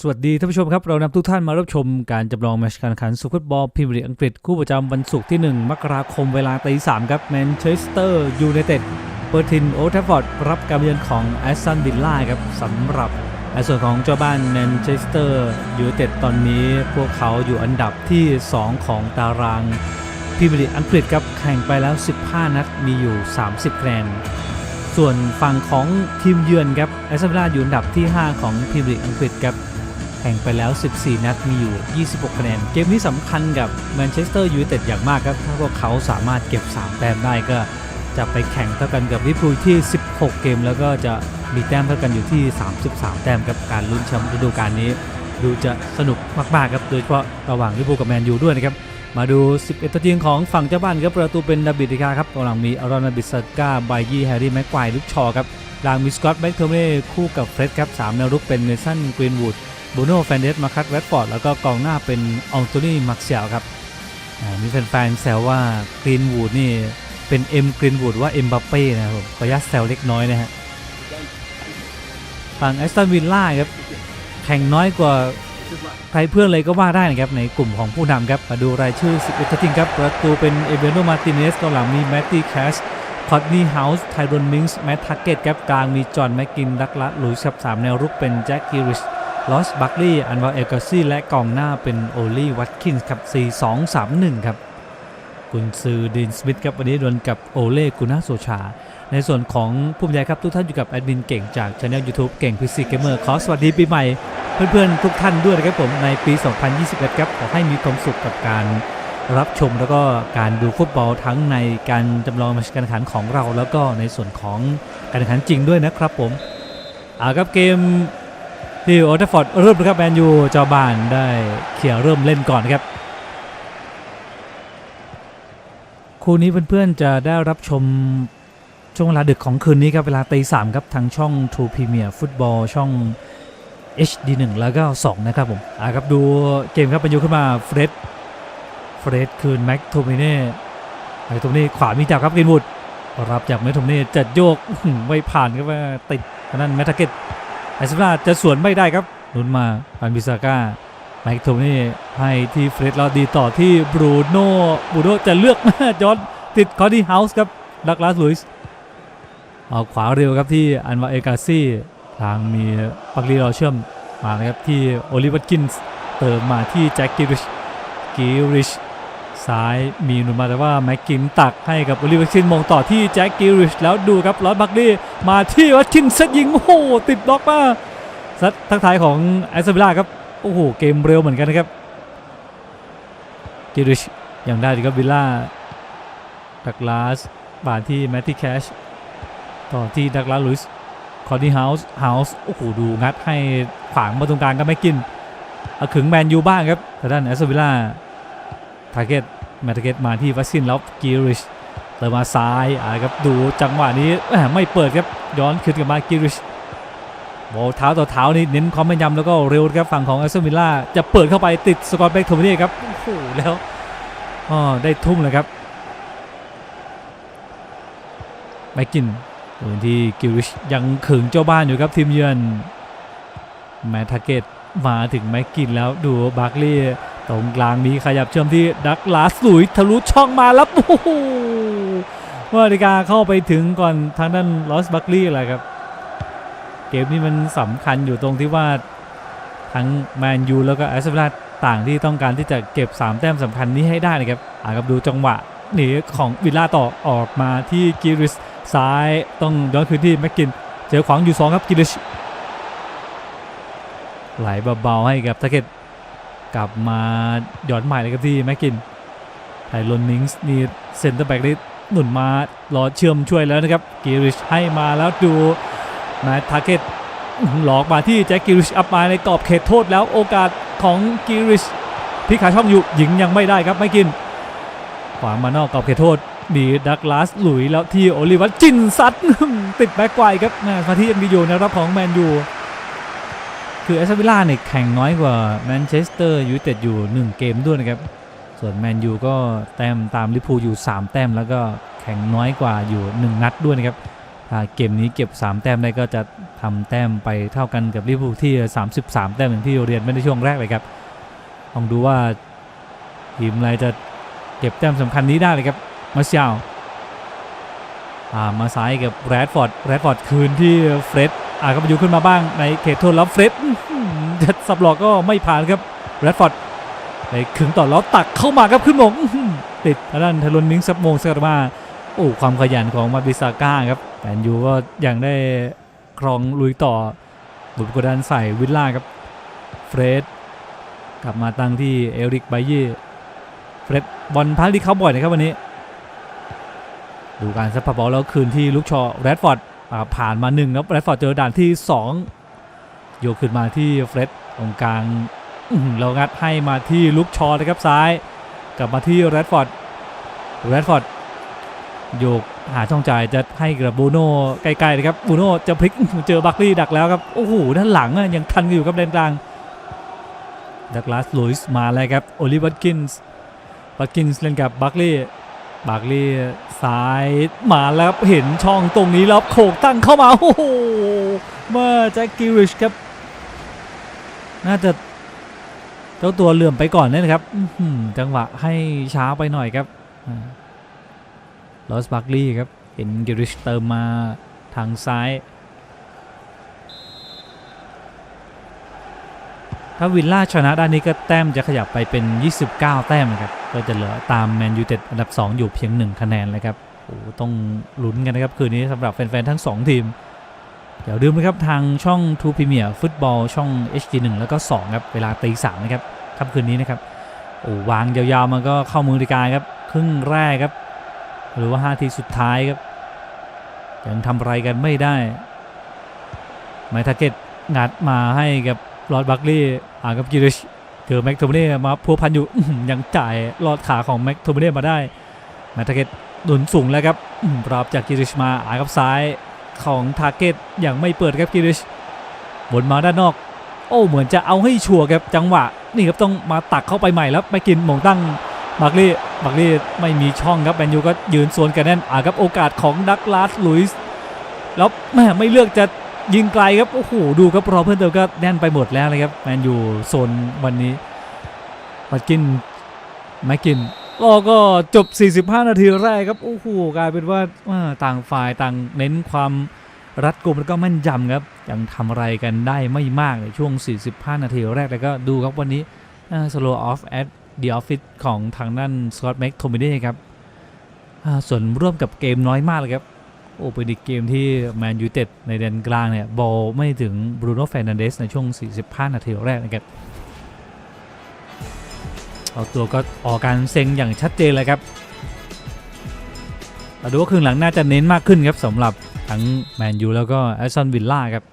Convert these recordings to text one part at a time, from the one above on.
สวัสดีท่านผู้ชมครับ เรานำทุกท่านมารับชมการจำลองแมตช์การแข่งขันสุฟุตบอลพรีเมียร์ลีกอังกฤษ คู่ประจำวันศุกร์ที่ 1 มกราคมเวลาตีสามครับแมนเชสเตอร์ยูไนเต็ดเปิดทินโอทัฟฟอร์ดรับการเยือนของแอสตันวิลล่าครับสำหรับในส่วนของเจ้าบ้านแมนเชสเตอร์ยูไนเต็ดตอนนี้พวกเขาอยู่อันดับที่ 2 ของตารางพรีเมียร์ลีกอังกฤษครับแข่งไปแล้ว 15 นัดมีอยู่ 30คะแนนส่วนฝั่งของทีมเยือนครับแอสตันวิลล่าอยู่อันดับที่ 5 ของพรีเมียร์ลีกอังกฤษครับ แข่งไปแล้ว 14 นัดมีอยู่ 26 คะแนน เกมนี้สำคัญกับแมนเชสเตอร์ยูไนเต็ดอย่างมากครับ ถ้าพวกเขาสามารถเก็บ 3 แต้มได้ก็จะไปแข่งเท่ากันกับลิเวอร์พูลที่ 16 เกม แล้วก็จะมีแต้มเท่ากันอยู่ที่ 33 แต้มครับการลุ้นแชมป์ฤดูกาลนี้ ดูจะสนุกมากๆครับ โดยเฉพาะระหว่างลิเวอร์พูลกับแมนยูด้วยนะครับ มาดู 11 ตัวจริงของฝั่งเจ้าบ้านครับ ประตูเป็นดาบิดดิกาครับกองหลังมีอารอนบิสกาไบยี่แฮร์รี่แม็กควายลุกชอครับกลางมีสกอตแบ็กเทอร์เม่คู่กับเฟร็ดครับสามแนวรุกเป็นเมสันกรีนวูด บูโน่แฟนเดสมาคัตแรดฟอร์ดแล้วก็กองหน้าเป็นอองโตนี่มักเซียลครับมีแฟนๆแซวว่ากรีนวูดนี่เป็นเอ็มกรีนวูดว่าเอ็มบัปเป้นะครับผมขออนุญาตแซวเล็กน้อยนะฮะฝั่งแอสตันวิลล่าครับแข่งน้อยกว่าใครเพื่อนเลยก็ว่าได้นะครับ ในกลุ่มของผู้นำครับ มาดูรายชื่อ 11ตัวจริงครับ ประตูเป็นเอเบโนมาติเนสกองหลังมีแมตตี้แคชคอตนีเฮาส์ไทรอนมิงส์แมตทักเก็ตครับกลางมีจอห์นแมกกินดักลัสหลุยส์ครับสามแนวรุกเป็นแจ็คกิริช ลอสบัคลีย์อันวาเอลกาซี่และกองหน้าเป็นโอลี่วัตคินส์ครับ 4 2 3 1 ครับกุนซือดินสมิธครับวันนี้ดวลกับโอเล่กุน่าโซชา ในส่วนของผู้บรรยายครับทุกท่านอยู่กับแอดมินเก่งจากช anel YouTube เก่งพีซีเกมเมอร์ขอสวัสดีปีใหม่ เพื่อนๆ ทุกท่านด้วยนะครับผมในปี 2021 ครับ ขอให้มีความสุขกับการรับชมแล้วก็การดูฟุตบอลทั้งในการจำลองมตช์การแข่งขันของเรา แล้วก็ในส่วนของการแข่งขันจริงด้วยนะครับผมเอาครับเกม ที่โอลด์แทัฟฟอร์ดเริ่มนะครับแมนยูเจ้าบ้านได้เขี่ยเริ่มเล่นก่อนนะครับ คู่นี้เพื่อนๆจะได้รับชมช่วงเวลาดึกของคืนนี้ครับเวลาตีสามครับทางช่อง True Premier Football ช่อง HD 1 แล้วก็ 2 นะครับผมอ่าครับดูเกมครับแมนยูขึ้นมาเฟรดเฟรดคืนแม็กโทมิเน่แม็กโทมิเน่ขวามีจับครับกินวุดรับจากแม็กโทมิเน่จัดโยกไม่ผ่านครับว่าติดนนั้นแมทเก็ต ไอซิล่าจะสวนไม่ได้ครับหนุนมาพันบิซาก้าไมค์โทนี่ให้ที่เฟรดล้วดีต่อที่บรูโน่บรูโน่จะเลือกจอร์นติดคอร์ดี้เฮาส์ครับดักลาสลุยส์เอาขวาเร็วครับที่อันวาเอกาซี่ทางมีปักลีรอเชื่อมมานะครับที่โอลิวัตกินส์เติมมาที่แจ็คกิริชกิริช ซ้ายมีหนุนมาแต่ว่าแม็กกินตักให้กับโอลิเวัตกินมองต่อที่แจ็คกิริชแล้วดูครับลอสบักลีมาที่วัตกินเซตยิงโอ้โหติดบล็อกมาซัดทักทายของแอสเซวิล่าครับโอ้โหเกมเร็วเหมือนกันนะครับกิริชยังได้ดีครับวิลล่าดักลาสบานที่แมตตี้แคชต่อที่ดักลาสลุยส์คอร์ดี้เฮาส์เฮาส์โอ้โหดูงัดให้ขวางมาตรงกลางก็ไม่กินเอาขึงแมนยูบ้างครับแต่ด้านแอสเซวิล่า ทาร์เก็ตแมตเก็ตมาที่วัสซินแล้วกิริชเติมมาซ้ายอ่าครับดูจังหวะนี้ไม่เปิดครับย้อนคืนกลับมากิริชโอ้เท้าต่อเท้านี่เน้นความแม่นยำแล้วก็เร็วครับฝั่งของแอสตันวิลล่าจะเปิดเข้าไปติดสกอตแบ็กโทมินี่ครับโอ้โหแล้วอ๋อได้ทุ่มเลยครับแม็กกินปืนที่กิริชยังขึงเจ้าบ้านอยู่ครับทีมเยือนแมทาเกตมาถึงแม็กกินแล้วดูบาร์คลีย์ ตรงกลางมีขยับเชื่อมที่ดักลาสลุยทะลุช่องมาแล้วโอ้โหว่าดิกาเข้าไปถึงก่อนทางด้านลอสบัคลีย์แหละครับ เกมนี้มันสำคัญอยู่ตรงที่ว่าทั้งแมนยูแล้วก็แอสเซนอลต่างที่ต้องการที่จะเก็บ 3 แต้มสำคัญนี้ให้ได้นะครับอ่าครับดูจังหวะหนีของวิลล่าต่อออกมาที่กิริสซ้ายต้องย้อนคืนที่แม็กกิน เจอขวางอยู่ 2 ครับกิริชไหลเบาๆให้กับตะเก็ต กลับมาหย่อนใหม่เลยครับที่แม็กกินไทลอนมิงส์นี่เซ็นเตอร์แบ็กนี่หนุนมารอเชื่อมช่วยแล้วนะครับกิริชให้มาแล้วดูมาทาร์เก็ตหลอกมาที่แจ็คกิริชอัพมาในกรอบเขตโทษแล้วโอกาสของกิริชพิขาช่องอยู่หญิงยังไม่ได้ครับไม่กินขวางมานอกกรอบเขตโทษดีดักลาสหลุยแล้วที่โอลิวัตจินซัดติดแบ็กไกวครับแม่มาที่ยังดีอยู่นะครับของแมนยู คือแอสตันวิลล่าเนี่ยแข่งน้อยกว่าแมนเชสเตอร์ยูไนเต็ดอยู่ 1 เกมด้วยนะครับ ส่วนแมนยูก็แต้มตามลิพูอยู่ 3 แต้ม แล้วก็แข่งน้อยกว่าอยู่ 1 นัดด้วยนะครับ ถ้าเกมนี้เก็บ 3 แต้มได้ก็จะททำแต้มไปเท่ากันกับลิพูที่ 33 แต้มอย่างที่เรียนไม่ในช่วงแรกเลยครับลองดูว่าทีมอะไรจะเก็บแต้มสำคัญนี้ได้เลยครับมาเซียลมาซ้ายกับแรดฟอร์ดแรดฟอร์ดคืนที่เฟร็ด อ่าก็มาอยู่ขึ้นมาบ้างในเขตโทษแล้วเฟร็ดจะสับหลอกก็ไม่ผ่านครับแรดฟอร์ดไปขึงต่อแล้วตักเข้ามาครับขึ้นมงติดด้านทะลุมิงซับมงสกัดมาโอ้ความขยันของมาบิซาก้าครับแมนยูก็ยังได้ครองลุยต่อบุกกดดันใส่วิลล่าครับเฟรดกลับมาตั้งที่เอริกไบเย่เฟรดบอลพาสที่เขาบ่อยนะครับวันนี้ ดูการซัพพอร์ตบอลแล้วคืนที่ลูกชอแรดฟอร์ด ผ่านมาหนึ่งครับแรดฟอร์ดเจอด่านที่2โยกขึ้นมาที่เฟรดตรงกลางเรางัดให้มาที่ลูกชอนะครับซ้าย กลับมาที่แรดฟอร์ดแรดฟอร์ดโยกหาช่องจ่ายจะให้กับบูโน่ใกลๆนะครับบูโน่จะพลิกเจอบัคลี่ดักแล้วครับโอ้โหด้านหลังอะยังทันอยู่ครับเลนกลางดักลาสลุยส์มาแล้วครับโอลิวัตกินส์วัตกินส์เล่นกับบัคลี่ บัคลี่ซ้ายมาแล้วครับเห็นช่องตรงนี้แล้วโขกตั้งเข้ามา โอ้โหเมื่อแจ็คกิริชครับ น่าจะเจ้าตัวเหลื่อมไปก่อนนะครับจังหวะให้ช้าไปหน่อยครับลอสบัคลีย์ครับ เห็นกิริชเติมมาทางซ้าย ถ้าวิลล่าชนะด้านนี้ก็แต้มจะขยับไปเป็น 29 แต้มนะครับ ก็จะเหลือตามแมนยูเต็ดอันดับ 2 อยู่เพียง 1 คะแนนเลยครับโอ้โหต้องลุ้นกันนะครับ คืนนี้สำหรับแฟน ๆ ทั้ง 2 ทีม เดี๋ยวลืมนะครับ ทางช่อง True Premier ฟุตบอลช่อง HD1 แล้วก็ 2 ครับ เวลาตีสามนะครับค่ำคืนนี้นะครับโอ้วางยาวๆมันก็เข้ามือดีการครับ ครึ่งแรกครับ หรือว่า 5 ทีสุดท้ายครับ ยังทำอะไรกันไม่ได้ไมทาเก็ตงัดมาให้กับลอดบัคลีย์อ่ากับกิริช เจอแม็กโทมเน่มาพัวพันอยู่ยังจ่ายลอดขาของแม็กโทมเน่มาได้ไมทาเกตหนุนสูงแล้วครับอื้อหือปราบจากกิริชมาอากับซ้ายของทาเก็ตยังไม่เปิดครับกิริชบนมาด้านนอก โอ้เหมือนจะเอาให้ชัวร์ครับจังหวะ นี่ครับต้องมาตักเข้าไปใหม่แล้วไปกินมงตั้งบักลี่บักลี่ไม่มีช่องครับแมนยูก็ยืนสวนกันแน่นอาครับโอกาสของดักลาสลุยส์แล้วแม่ไม่เลือกจะ ยิงไกลครับ โอ้โห ดูครับรอเพื่อนเติมก็แน่นไปหมดแล้วเลยครับ แมนยูโซนวันนี้มากินแม็กกินก็ก็จบ 45 นาทีแรกครับ โอ้โห กลายเป็นว่าาต่างฝ่ายต่างเน้นความรัดกุมแล้วก็แม่นยำครับ ยังทำอะไรกันได้ไม่มากในช่วง 45 นาทีแรกแล้วก็ดูครับวันนี้ slow off at the office ของทางด้านสกอตแม็กโทมิเนีครับส่วนร่วมกับเกมน้อยมากเลยครับ โอ้เป็นอีกเกมที่แมนยูเต็ดในแดนกลางเนี่ยบอลไม่ถึงบรูโน่เฟรนันเดสในช่วง 45 นาทีแรกนะครับเอาตัวก็ออกการเซ็งอย่างชัดเจนเลยครับเราดูว่าครึ่งหลังน่าจะเน้นมากขึ้นครับสำหรับทั้งแมนยูแล้วก็แอสตันวิลล่าครับ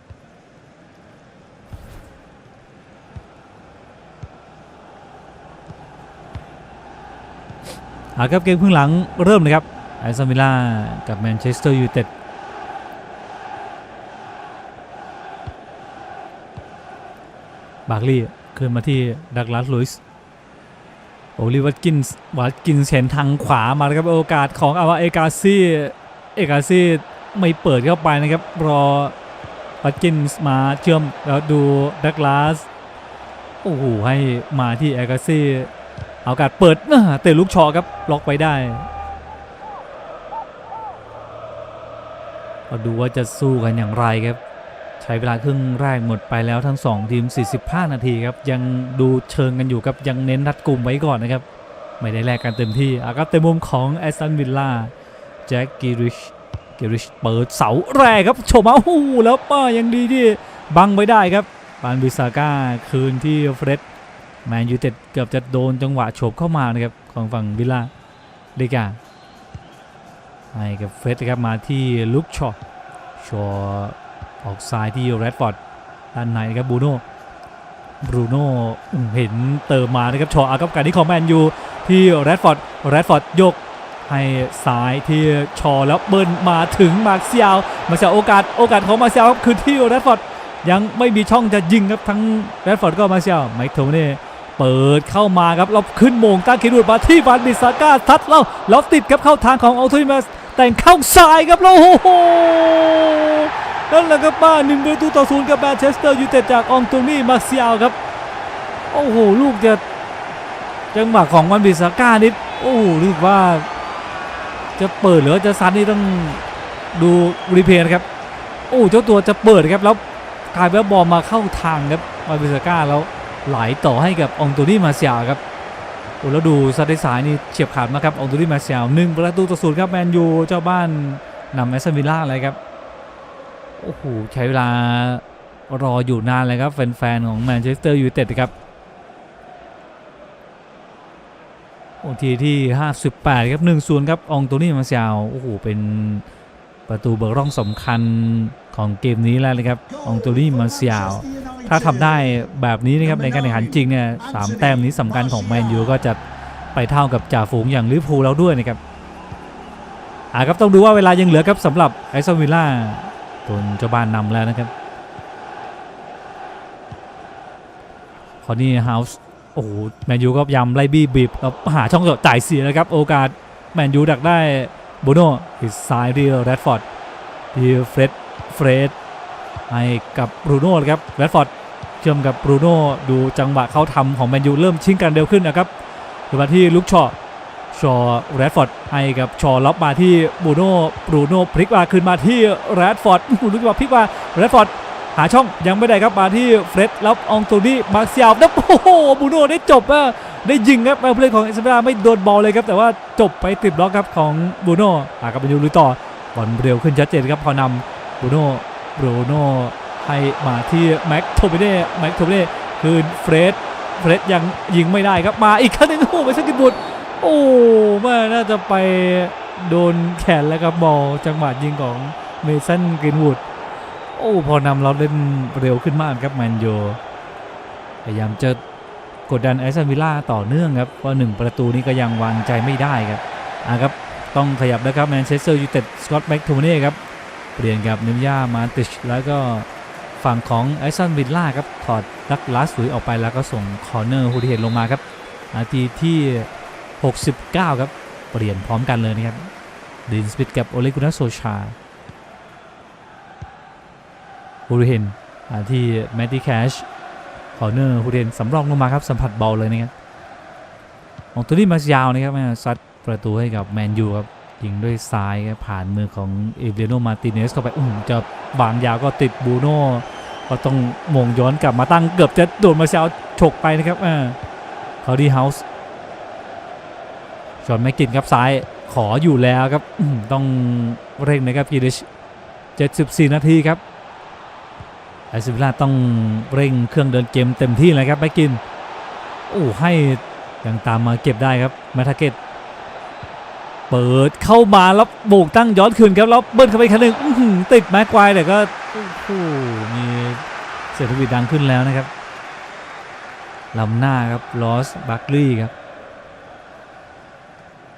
อาครับเกมครึ่งหลังเริ่มเลยครับ ไอซ์มิลล่ากับแมนเชสเตอร์ยูไนเต็ดบาร์กลีย์ขึ้นมาที่ดักลาสลุยส์โอลิวัตกินส์วัตกินส์เห็นทางขวามาแล้วครับโอกาสของอาวาเอกาซี่เอกาซี่ไม่เปิดเข้าไปนะครับรอวัตกินส์มาเชื่อมแล้วดูดักลาสโอ้โหให้มาที่เอกาซี่เอาโอกาสเปิดเตะลูกชอครับล็อกไปได้ ก็ดูว่าจะสู้กันอย่างไรครับ ใช้เวลาครึ่งแรกหมดไปแล้วทั้ง 2 ทีม 45 นาทีครับ ยังดูเชิงกันอยู่ครับ ยังเน้นรัดกลุ่มไว้ก่อนนะครับ ไม่ได้แลกกันเต็มที่อาครับเต็มมุมของแอสตันวิลล่าแจ็คกิริชกิริชเปิดเสาแรกครับโฉมเอาหูแล้วป้ายังดีที่บังไว้ได้ครับปานบิซาก้าคืนที่เฟร็ดแมนยูเต็ดเกือบจะโดนจังหวะโฉบเข้ามานะครับของฝั่งวิลล่าเดกา ให้กับเฟสครับมาที่ลุกชอชอออกซ้ายที่แรดฟอร์ดด้านในนะครับบูโน่บรูโน่เห็นเติมมานะครับชออากับการที่ของแมนยูที่แรดฟอร์ดแรดฟอร์ดยกให้ซ้ายที่ชอแล้วเบิ้ลมาถึงมาเซียลมาเซียลโอกาสโอกาสของมาเซียลครับคือที่แรดฟอร์ดยังไม่มีช่องจะยิงครับทั้งแรดฟอร์ดก็มาเซียลไมค์โทเน่เปิดเข้ามาครับเราขึ้นโมงตั้งคิดดูดมาที่วานบิซาก้าทัดแล้วแล้วติดครับเข้าทางของอัลทูมัส แต่งเข้าซ้ายครับแล้วโอ้โหนั่นแหละครับบ้านหนึ่งประตูต่อศูนย์กับแมนเชสเตอร์ยูไนเต็ดจากองโตนี่มาเซียลครับโอ้โหลูกจะจังหวะของวันบิสาก้านี่โอ้โหรู้สึกว่า จะเปิดหรือจะซัดนี่ต้องดูรีเพย์ครับ โอ้เจ้าตัวจะเปิดครับแล้วกลายเป็นบอลมาเข้าทางครับวันบิสาก้าแล้วไหลต่อให้กับองโตนี่มาเซียลครับ โอ้แล้วดูซัดได้สายนี่เฉียบขาดมากครับองตนี่มาเซียลหนึ่งประตูต่อศูนย์ครับแมนยูเจ้าบ้านนำแอสตันวิลล่าเลยครับโอ้โหใช้เวลารออยู่นานเลยครับแฟนๆของแมนเชสเตอร์ยูไนเต็ดครับโอ้ทีที่ 58 ครับ1-0ครับองโตนี่มาเซียลโอ้โหเป็นประตูเบิกร่องสำคัญ ของเกมนี้แล้วเลยครับอองโตนี่มาเซียลถ้าทำได้แบบนี้นะครับในการแข่งขันจริงเนี่ยสามแต้มนี้สำคัญของแมนยูก็จะไปเท่ากับจ่าฝูงอย่างลิเวอร์พูลแล้วด้วยนะครับอ่าครับต้องดูว่าเวลายังเหลือครับสำหรับไอซ์วิลล่าตัวเจ้าบ้านนำแล้วนะครับคอนนี่เฮาส์โอ้โหแมนยูก็ยำไล่บี้บีบครับหาช่องจ่ายเสียนะครับ โอกาสแมนยูดักได้บูโน่อีกซ้ายที่แรดฟอร์ดที่เฟร็ด รดให้กับบรูโน่ครับแรดฟอร์ดเชื่อมกับบรูโน่ดูจังหวะเข้าทำของแมนยูเริ่มชิงกันเร็วขึ้นนะครับดูมาที่ลุกชอชอแรดฟอร์ดให้กับชอล็อบมาที่บรูโน่บรูโน่พลิกมาคืนมาที่แรดฟอร์ดลุกมาพลิกมาแรดฟอร์ดหาช่องยังไม่ได้ครับมาที่เฟร็ดแล้วอองโตนี่มาเซียลแล้วโอ้โหบูโน่ได้จบอะได้ยิงครับแผู้เล่นของเอสเปราไม่โดนบอลเลยครับแต่ว่าจบไปติดบล็อกครับของบูโน่หากับแมนยูลุยต่อบอลเร็วขึ้นชัดเจนครับพอนำ บรูโน่บรูโน่ให้มาที่แม็กโทเบเน่แม็กโทเบเน่คืนเฟรดเฟรดยังยิงไม่ได้ครับมาอีกครั้งหนึงโอ้ไปสกิดบุตรโอ้แม่น่าจะไปโดนแขนแล้วครับบอลจังหวะยิงของเมสันกรีนวูดโอ้พอนำเราเล่นเร็วขึ้นมากครับแมนยูพยายามจะกดดันไอซันวิลล่าต่อเนื่องครับว่าหนึ่งประตูนี้ก็ยังวางใจไม่ได้ครับอะครับต้องขยับนะครับแมนเชสเตอร์ยูไนเต็ดสกอตแม็กโทเบเน่ครับ เปลี่ยนกับนิมยามาติชแล้วก็ฝั่งของไอซันวิลล่าครับถอดดักลาสลุยออกไปแล้วก็ส่งคอร์เนอร์ฮูดิเฮนลงมาครับนาทีที่ 69 ครับ เปลี่ยนพร้อมกันเลยนะครับดินสปิดกับโอเลกุนาโซชาฮูดิเฮนมาที่แมตตี้แคชคอร์เนอร์ฮูดิเฮนสำรองลงมาครับสัมผัสเบาเลยนะครับของตัวนี้มายาวนะครับซัดประตูให้กับแมนยูครับ ยิงด้วยซ้ายผ่านมือของเอเบโนมาติเนสเข้าไปอุ้มจะบางยาวก็ติดบูโน่ก็ต้องมงย้อนกลับมาตั้งเกือบจะโดนมาเซลฉกไปนะครับอ่าเขาดีเฮาส์ชอนแม็กกินครับซ้ายขออยู่แล้วครับต้องเร่งนะครับกีดิช74 นาทีครับไอซิวิล่าต้องเร่งเครื่องเดินเกมเต็มที่เลยครับแม็กกินโอ้ให้ยังตามมาเก็บได้ครับแมทาเกต เปิดเข้ามาแล้วโบกตั้งย้อนคืนครับแล้วเบิ้ลเข้าไปอีกครั้งหนึ่งอื้อหือติดแม็กควายแต่ก็โอ้โหมีเสียงทวีตดังขึ้นแล้วนะครับลำหน้าครับลอสบัคลี่ครับ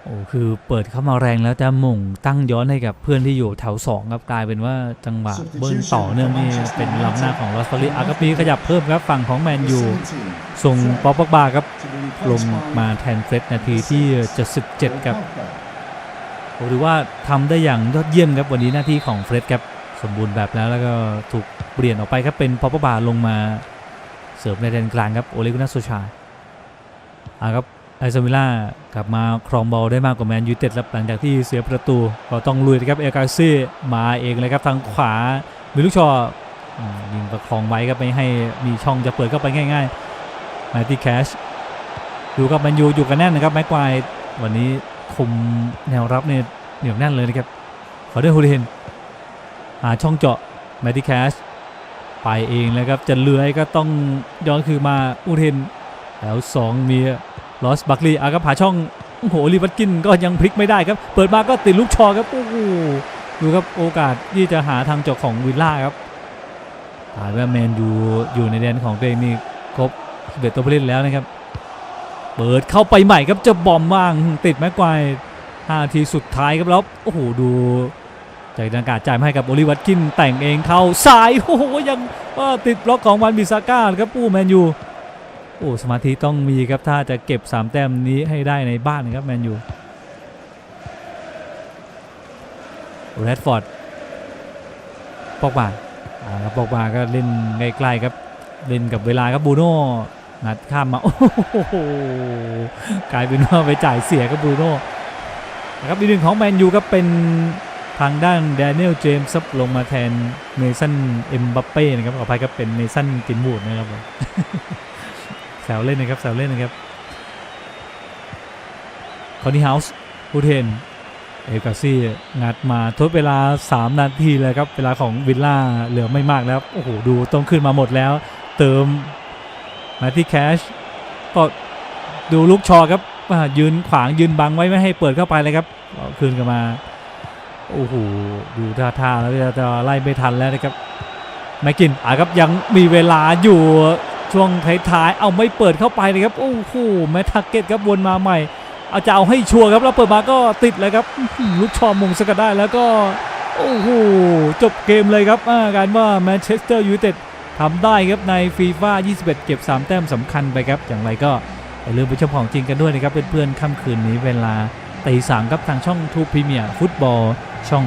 โอ้คือเปิดเข้ามาแรงแล้วจะหม่งตั้งย้อนให้กับเพื่อนที่อยู่แถวสองครับกลายเป็นว่าจังหวะเบิ้ลต่อเนื่องนี่เป็นลำหน้าของลอสบัคลี่อากาปีขยับเพิ่มครับฝั่งของแมนยูส่งป๊อปปักบาครับลงมาแทนเฟรดนาทีที่ 77 ครับ ผมถือว่าทำได้อย่างยอดเยี่ยมครับวันนี้หน้าที่ของเฟร็ดครับสมบูรณ์แบบแล้วแล้วก็ถูกเปลี่ยนออกไปครับเป็นพอปบาลงมาเสิร์ฟในแดนกลางครับโอเลกุนาโซชาอ่าครับไอซามิล่ากลับมาครองบอลได้มากกว่าแมนยูเต็ดแล้วหลังจากที่เสียประตูก็ต้องลุยครับเอลกาซี่มาเองเลยครับทางขวามิลุกชออืมยิงประคองไว้ครับไม่ให้มีช่องจะเปิดเข้าไปง่ายๆมาที่แคชอยู่กับแมนยูอยู่กันแน่นนะครับแม็กควายวันนี้ คุมแนวรับเนี่ยเหนียวแน่นเลยนะครับขอเด้วยฮูลิเฮนหาช่องเจาะแมดดี้แคชไปเองแล้วครับจะเลื้อยก็ต้องย้อนคือมาอูเทนแล้วสองมีลอสบัคลีอาครับหาช่องโอ้โหลีวัตกินก็ยังพลิกไม่ได้ครับ เปิดมาก็ติดลูกชอครับโอ้โหดูครับโอกาสที่จะหาทางเจาะของวิลล่าครับหายว่าแมนยูอยู่ในแดนของตัวเองนี่ครบเบ็ดตัวผู้เล่นแล้วนะครับ เปิดเข้าไปใหม่ครับจะบอมว่างติดแม็กควายห้าทีสุดท้ายครับแล้วโอ้โหดูจากอากาศจ่ายให้กับโอลิวัตกินแต่งเองเข้าซ้ายโอ้โหยังว่าติดบล็อกของวันบิซาก้าครับปู้แมนยูโอ้สมาธิต้องมีครับถ้าจะเก็บ3แต้มนี้ให้ได้ในบ้านครับแมนยูแรดฟอร์ดปอกบาอ่าครับบอกมาก็เล่นใกล้ๆครับเล่นกับเวลาครับบูโน่ นัดข้ามมา โอ้โหกลายเป็นว่าไปจ่ายเสียกับบูโน่นะครับอีกหนึ่งของแมนยูก็เป็นทางด้านแดเนียลเจมส์ลงมาแทนเมสันเอ็มบัปเป้นะครับขออภัยครับเป็นเมสันกินบูดนะครับแซวเล่นนะครับแซวเล่นนะครับคอนนี่เฮาส์พูเทนเอกาซี่งัดมาทดเวลา 3 นาทีเลยครับ เวลาของวิลล่าเหลือไม่มากแล้ว โอ้โห ดูต้องขึ้นมาหมดแล้ว เติม มาที่แคชก็ดูลูกชอครับยืนขวางยืนบังไว้ไม่ให้เปิดเข้าไปเลยครับคืนกันมาโอ้โหดูท่าทางแล้วจะจะไล่ไม่ทันแล้วนะครับแม็กกินอะครับยังมีเวลาอยู่ช่วงท้ายๆเอาไม่เปิดเข้าไปเลยครับโอ้โหแมททาร์เก็ตครับวนมาใหม่เอาจะเอาให้ชัวร์ครับแล้วเปิดมาก็ติดเลยครับลูกชอมงสกัดได้แล้วก็โอ้โหจบเกมเลยครับอาการว่าแมนเชสเตอร์ยูไนเต็ด ทำได้ครับในฟีฟ่า21 เก็บ 3 แต้มสำคัญไปครับ อย่างไรก็อย่าลืมไปชมของจริงกันด้วยนะครับ เพื่อนๆค่ำคืนนี้เวลาตีสามครับทางช่องทูพรีเมียร์ฟุตบอลช่อง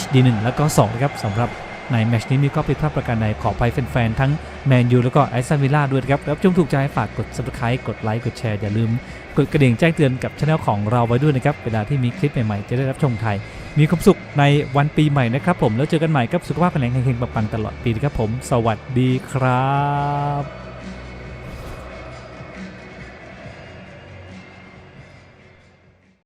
HD1 แล้วก็2ครับสำหรับในแมชนี้มีก็ผิดพลาดประการใดขอไปแฟนๆทั้ง แมนยูแล้วก็แอสตันวิลล่าด้วยนะครับแล้วชมถูกใจฝากกด subscribe กดไลค์กดแชร์อย่าลืม กดกระดิ่งแจ้งเตือนกับช่องของเราไว้ด้วยนะครับ เวลาที่มีคลิปใหม่ๆ จะได้รับชมไทย มีความสุขในวันปีใหม่นะครับผมแล้วเจอกันใหม่กับสุขภาพแข็งแรงเฮงๆปังๆตลอดปีนะครับผม สวัสดีครับ